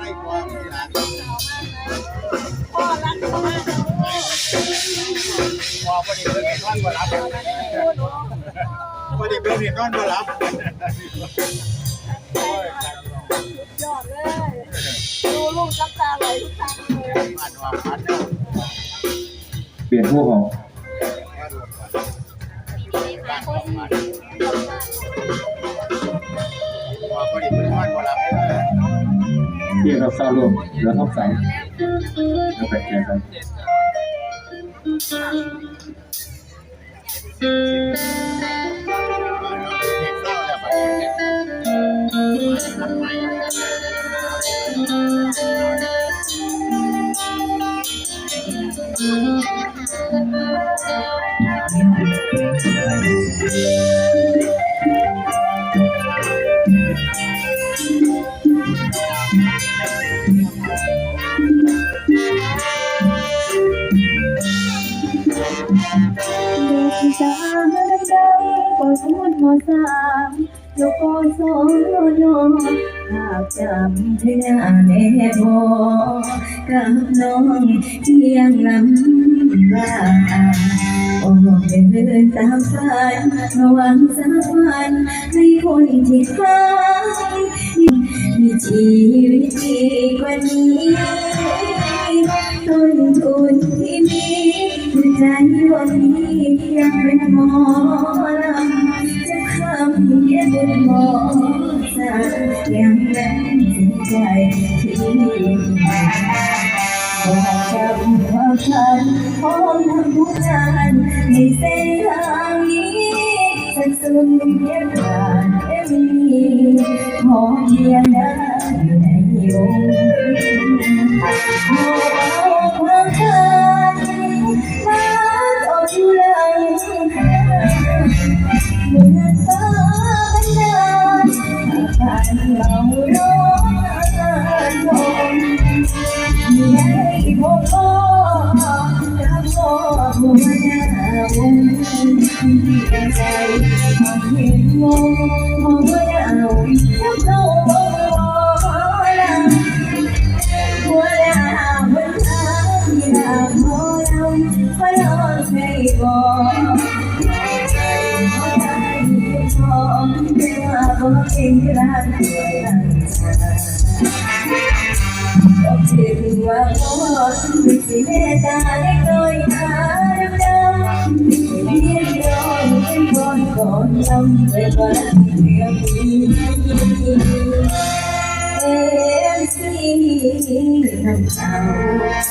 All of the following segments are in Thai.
อะไรกว่าที่หลังพ่อรักมากพอพอดีเพื่อนนอนรับพอดีเพื่อนนอนมารับยอดเลย ดูลูกน้ำตาไหลทุกครั้งเลยบ้านว่าพันเนี่ยเปลี่ยนพวกของ ที่เราสร้าลมเหลือท็องสังเราแบ่งแยกกันเด็ ภาพจำเธอหน้าแน่บอกับน้องเที่ยงลำบากโอ้เดินตามฝันระวังสักวันให้คนที่ข้างมีชีวิตดีกว่านี้ต้นทุนที่มีคือใจวันนี้ยังเป็นหมอลำจะคำเย็นหมอ สายยังแน่นใจที่บอกกับความฝันของทำทุกงานในเส้นทางนี้สักสุดเพียงผ่านแค่มีขอเพียงได้อยู่ในวง ที่ใจมองเห็นวงมองว่าดาแล้วเขาวงลำหัวดาวบนทางที่ดาวมอเราพลอยให้บอใจพอไม่ว่าบอกเองรักตัวรักเธอบอกถึงว่าพอไม่สิเมตตาได้โดยตาดำๆไอนก่อนลำเลยว่าเพียงนี้เอ็มซีน้ำตาข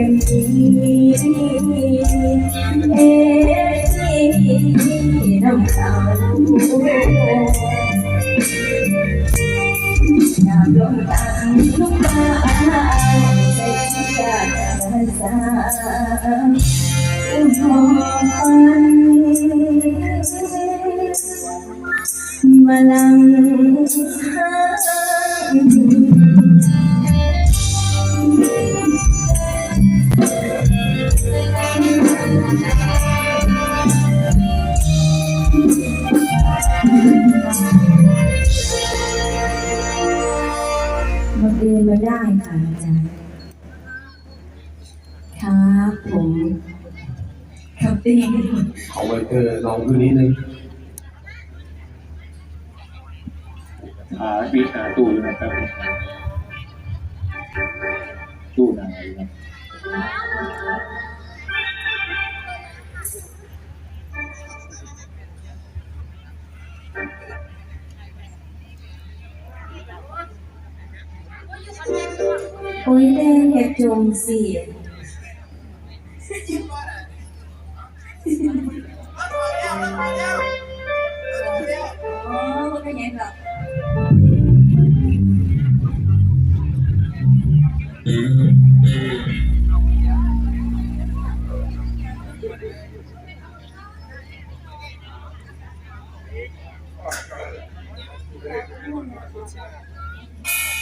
ยงนี้เอ๊ะที่น้ำตาลูอยากลงตาลูกตาใจที่อยาสาอุ้มหอมฝันมาลังหา มาเดินมาได้ค่ะอาจารย์ครับผมครับพี่เอาไว้เจอลองดูนี้หนึ่งหาปีหาตู้อยู่นะครับตู้ไหนครับ วยสวยและ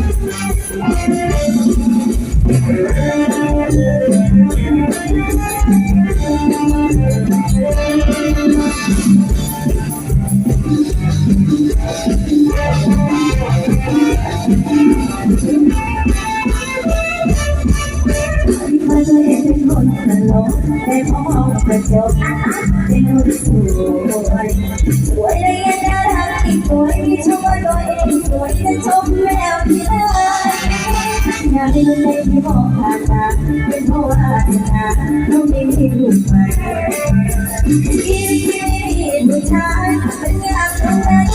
ยังน่ารักอีก สวยช่ว่าตัวเองสวยแต่ชมแล้วที่เลยอยากให้ดูในที่มองผ่านตาเป็นเพราะว่าเป็นตาน้องมีที่ถูกไหมอีที่ผู้ชายเป็นอยากตรงนั้น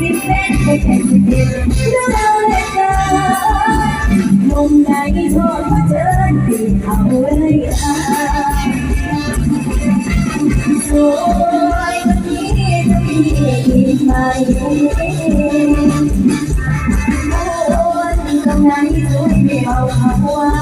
ด็ดนิดนิดแม่ไม่แค่สิบเอ็ดเราเล่นกันมุมไหนโทษว่าเจอตีเอาเลยอะสวยวันนี้จะมีอีกไหมโอ้ยตรงไหนสวยไม่เอาคำว่าไม่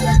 ส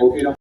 you